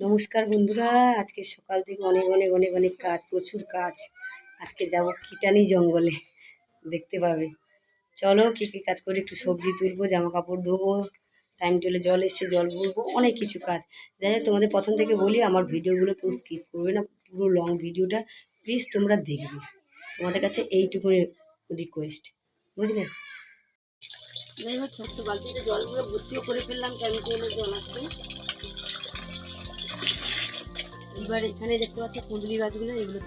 নমস্কার বন্ধুরা, আজকে সকাল থেকে অনেক অনেক অনেক অনেক কাজ, প্রচুর কাজ। আজকে যাব কিটানি জঙ্গলে, দেখতে পাবে। চলো কী কী কাজ করি, একটু সবজি তুলবো জামা কাপড় ধোবো টাইম টেলে জল এসছে, জল ভরবো, অনেক কিছু কাজ। যাই তোমাদের প্রথম থেকে বলি, আমার ভিডিওগুলো কেউ স্কিপ করবে না, পুরো লং ভিডিওটা প্লিজ তোমরা দেখবে। তোমাদের কাছে এইটুকু রিকোয়েস্ট বুঝলে? যাই হোক বালতিতে জলগুলো ভর্তিও করে ফেললাম টাইম টেলে জল আসবে এবার এখানে দেখতে পাচ্ছি কুঁদলি গাছগুলো এগুলো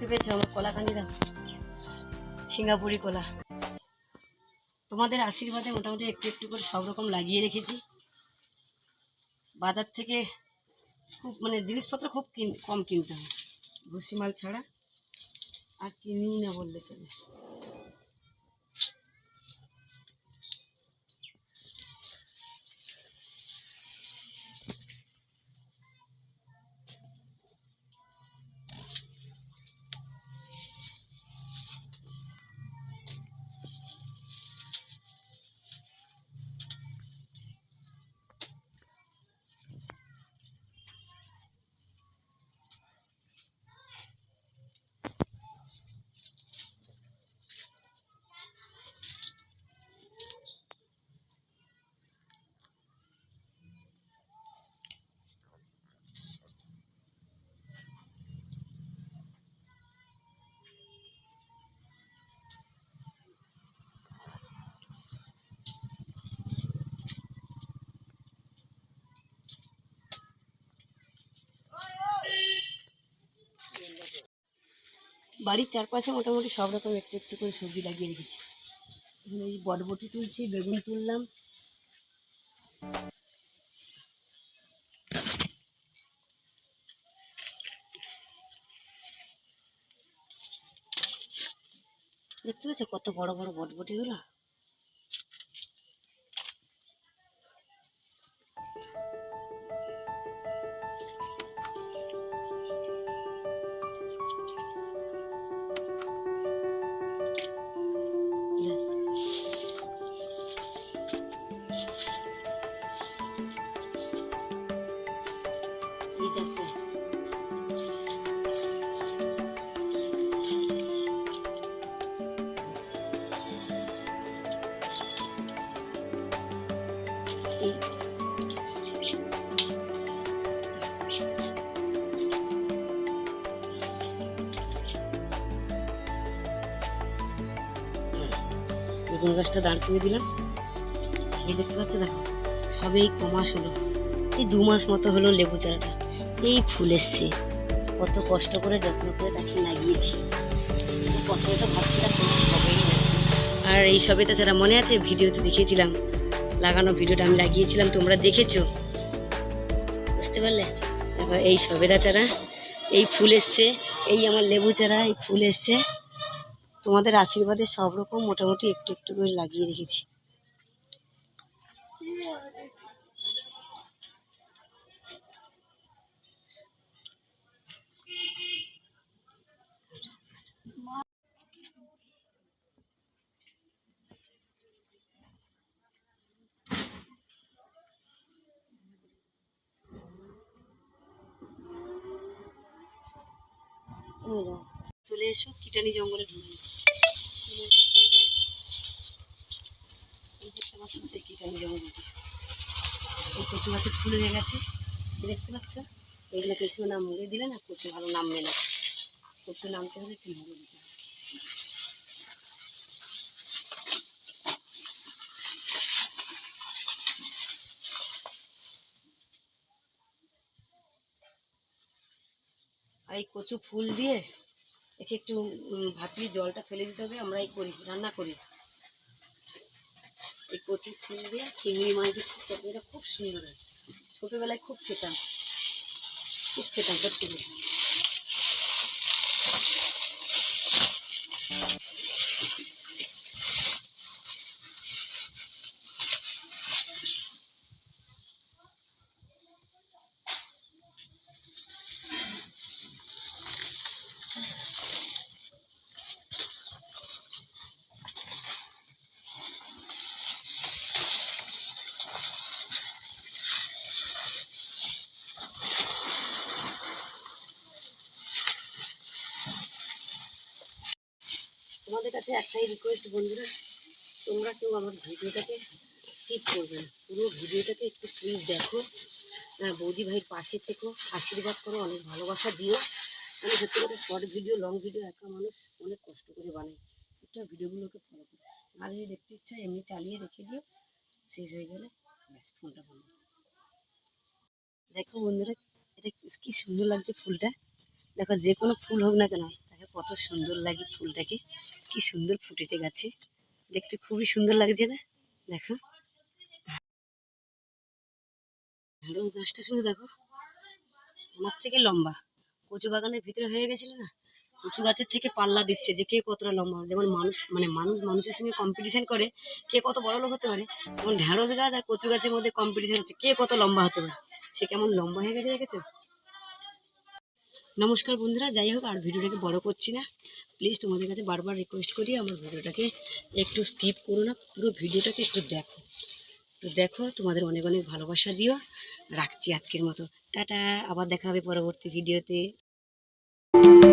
দেখতে পেয়েছ আমার দাও। সিঙ্গাপুরি কলা। তোমাদের আশীর্বাদে মোটামুটি একটু একটু করে সব রকম লাগিয়ে রেখেছি। বাজার থেকে খুব মানে জিনিসপত্র খুব কিন- কম কিনতে হবে ভুসিমাল ছাড়া আর কিনি না বললে চলে। বাড়ির চারপাশে মোটামুটি সব রকম একটু একটু করে সবজি লাগিয়ে রেখেছি। এই বটবটি তুলছি, বেগুন তুললাম। দেখতে পাচ্ছ কত বড় বড় বটবটি বটবটিগুলো এই বেগুন গাছটা দাঁড় করে দিলাম। এই দেখতে পাচ্ছ, দেখো, সবেই কমাস হলো। এই দু মাস মতো হলো লেবু চারাটা। এই ফুল এসছে। কত কষ্ট করে যত্ন করে তাকে লাগিয়েছি। প্রথমে তো ভাবছিলাম আর এই সবেতা তাছাড়া মনে আছে, ভিডিওতে দেখিয়েছিলাম লাগানো ভিডিওটা আমি লাগিয়েছিলাম, তোমরা দেখেছ? বুঝতে পারলে? এই সবেদা চারা, এই ফুল এসছে, এই আমার লেবু চারা, এই ফুল এসছে। তোমাদের আশীর্বাদে সব রকম মোটামুটি একটু একটু করে লাগিয়ে রেখেছি। চলে এসো, কিটানি জঙ্গলে ঢুকলো দেখতে পাচ্ছ সেই কিটানি জঙ্গলটা। এই কচু গাছে ফুল হয়ে গেছে। দেখতে পাচ্ছ? এগুলো কিছু নাম মুড়ে দিলে না কচু ভালো নামবে না। কচু নামতে হলে কি হবে। আর এই কচু ফুল দিয়ে একে একটু ভাপিয়ে জলটা ফেলে দিতে হবে, আমরা এই করি, রান্না করি। এই কচু ফুল দিয়ে চিংড়ি মাছ দিয়ে তরকারিটা খুব সুন্দর হয়। ছোটোবেলায় খুব খেতাম। খুব খেতাম, সত্যি তোমাদের কাছে একটাই রিকোয়েস্ট বন্ধুরা তোমরা কেউ আমার ভিডিওটাকে স্কিপ করবে না। পুরো ভিডিওটাকে একটু প্লিজ দেখো। হ্যাঁ, বৌদি ভাইয়ের পাশে থেকো। আশীর্বাদ করো অনেক ভালোবাসা দিও। আমি সত্যি কথা শর্ট ভিডিও লং ভিডিও একা মানুষ অনেক কষ্ট করে বানাই। একটা ভিডিওগুলোকে ফলো করো। আর যদি দেখতে ইচ্ছা এমনি চালিয়ে রেখে দিও। শেষ হয়ে গেলে ব্যাস ফোনটা বন্ধ দেখো বন্ধুরা এটা কি সুন্দর লাগছে ফুলটা। দেখো যে কোনো ফুল হোক না কেন দেখো কত সুন্দর লাগে ফুলটাকে। কি সুন্দর ফুটেছে গাছে। দেখতে খুবই সুন্দর লাগছে না? দেখো। গাছটা শুধু দেখো। আমার থেকে লম্বা। কচু বাগানের ভিতরে হয়ে গেছিল না? কচু গাছের থেকে পাল্লা দিচ্ছে যে কে কতটা লম্বা। যেমন মানুষ মানে মানুষ, মানুষের সঙ্গে কম্পিটিশন করে কে কত বড় লোক হতে পারে। যেমন ঢেঁড়স গাছ আর কচু গাছের মধ্যে কম্পিটিশন হচ্ছে কে কত লম্বা হতে পারে। সে কেমন লম্বা হয়ে গেছে দেখেছ? নমস্কার বন্ধুরা, যাই হোক, আর ভিডিওটাকে বড় করছি না। প্লিজ তোমাদের কাছে বারবার রিকোয়েস্ট করি, আমার ভিডিওটাকে একটু স্কিপ করো না, পুরো ভিডিওটাকে একটু দেখো। একটু দেখো, তোমাদের অনেক অনেক ভালোবাসা দিও। রাখছি আজকের মতো। টাটা, আবার দেখা হবে পরবর্তী ভিডিওতে।